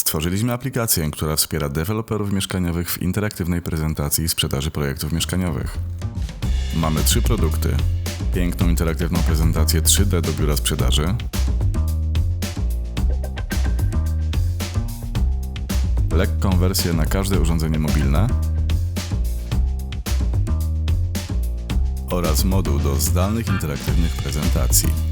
Stworzyliśmy aplikację, która wspiera deweloperów mieszkaniowych w interaktywnej prezentacji i sprzedaży projektów mieszkaniowych. Mamy trzy produkty: piękną interaktywną prezentację 3D do biura sprzedaży, lekką wersję na każde urządzenie mobilne oraz moduł do zdalnych interaktywnych prezentacji.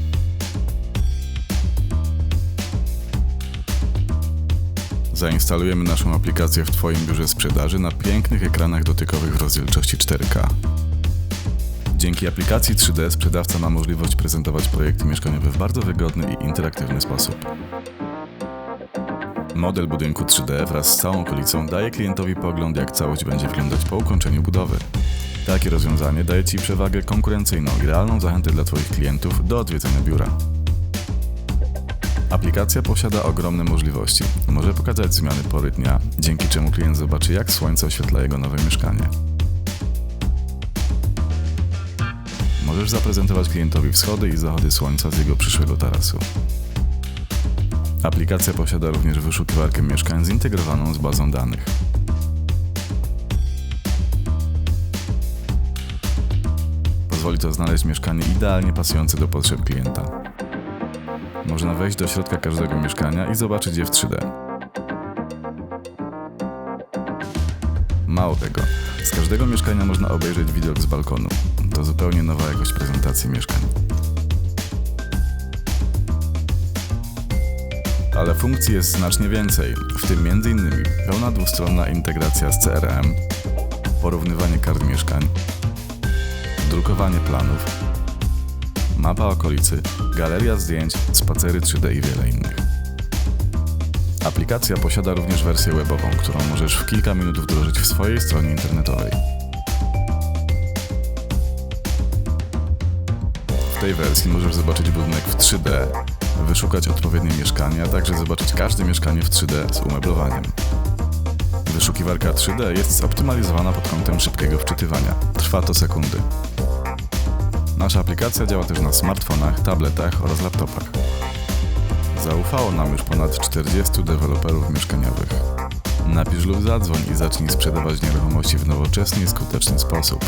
Zainstalujemy naszą aplikację w Twoim biurze sprzedaży na pięknych ekranach dotykowych w rozdzielczości 4K. Dzięki aplikacji 3D sprzedawca ma możliwość prezentować projekty mieszkaniowe w bardzo wygodny i interaktywny sposób. Model budynku 3D wraz z całą okolicą daje klientowi pogląd, jak całość będzie wyglądać po ukończeniu budowy. Takie rozwiązanie daje Ci przewagę konkurencyjną i realną zachętę dla Twoich klientów do odwiedzenia biura. Aplikacja posiada ogromne możliwości. Może pokazać zmiany pory dnia, dzięki czemu klient zobaczy, jak słońce oświetla jego nowe mieszkanie. Możesz zaprezentować klientowi wschody i zachody słońca z jego przyszłego tarasu. Aplikacja posiada również wyszukiwarkę mieszkań zintegrowaną z bazą danych. Pozwoli to znaleźć mieszkanie idealnie pasujące do potrzeb klienta. Można wejść do środka każdego mieszkania i zobaczyć je w 3D. Mało tego, z każdego mieszkania można obejrzeć widok z balkonu. To zupełnie nowa jakość prezentacji mieszkań. Ale funkcji jest znacznie więcej, w tym m.in. pełna dwustronna integracja z CRM, porównywanie kart mieszkań, drukowanie planów, mapa okolicy, galeria zdjęć, spacery 3D i wiele innych. Aplikacja posiada również wersję webową, którą możesz w kilka minut wdrożyć w swojej stronie internetowej. W tej wersji możesz zobaczyć budynek w 3D, wyszukać odpowiednie mieszkanie, a także zobaczyć każde mieszkanie w 3D z umeblowaniem. Wyszukiwarka 3D jest zoptymalizowana pod kątem szybkiego wczytywania. Trwa to sekundy. Nasza aplikacja działa też na smartfonach, tabletach oraz laptopach. Zaufało nam już ponad 40 deweloperów mieszkaniowych. Napisz lub zadzwoń i zacznij sprzedawać nieruchomości w nowoczesny i skuteczny sposób.